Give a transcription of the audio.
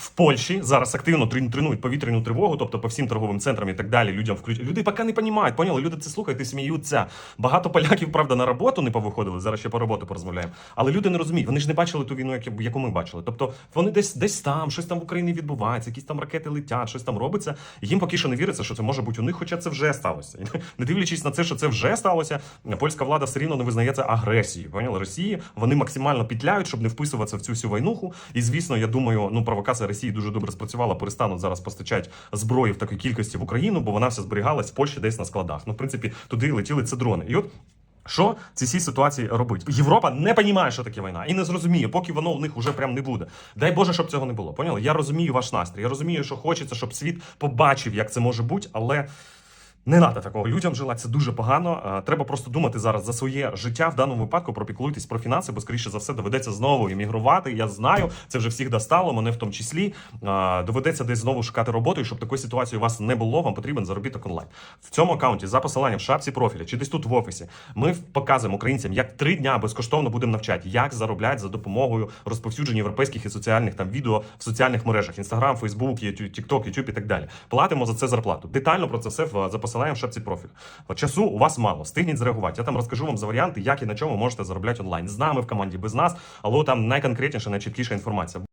В Польщі зараз активно трен- тренують повітряну тривогу, тобто по всім торговим центрам і так далі. Людям включать. Люди поки не розуміють, поняли? Люди це слухають і сміються. Багато поляків, правда, на роботу не повиходили. Зараз ще по роботу порозмовляємо. Але люди не розуміють. Вони ж не бачили ту війну, яку ми бачили. Тобто вони десь десь там, щось там в Україні відбувається, якісь там ракети летять, щось там робиться. Їм поки що не віриться, що це може бути у них, хоча це вже сталося. Не дивлячись на це, що це вже сталося, польська влада все рівно не визнає це агресією. Поняли? Росії вони максимально пітляють, щоб не вписуватися в цю всю войнуху. І звісно, я думаю, ну провокація Росії дуже добре спрацювала. Перестануть зараз постачати зброю в такій кількості в Україну, бо вона вся зберігалась в Польщі десь на складах. Ну, в принципі, туди летіли це дрони. І от. Що ці всі ситуації робить? Європа не розуміє, що таке війна, і не зрозуміє, поки воно в них уже прям не буде. Дай Боже, щоб цього не було. Поняли? Я розумію ваш настрій. Я розумію, що хочеться, щоб світ побачив, як це може бути, але. Не треба такого людям желати, це дуже погано. Е, Треба просто думати зараз за своє життя. В даному випадку пропіклуйтесь про фінанси, бо скоріше за все доведеться знову іммігрувати. Я знаю, це вже всіх достало, мене в тому числі. Е, Доведеться десь знову шукати роботу, і щоб такої ситуації у вас не було, вам потрібен заробіток онлайн. В цьому аккаунті за посиланням в шапці профіля чи десь тут в офісі. Ми показуємо українцям, як три дня безкоштовно будемо навчати, як заробляти за допомогою розповсюдження європейських і соціальних там відео в соціальних мережах: Інстаграм, Фейсбук, Тікток, Ютуб і так далі. Платимо за це зарплату. Детально про це все в посиланням в шапці профілю. Часу у вас мало, стигніть зреагувати. Я там розкажу вам за варіанти, як і на чому можете заробляти онлайн. З нами в команді без нас, але там найконкретніша, найчіткіша інформація.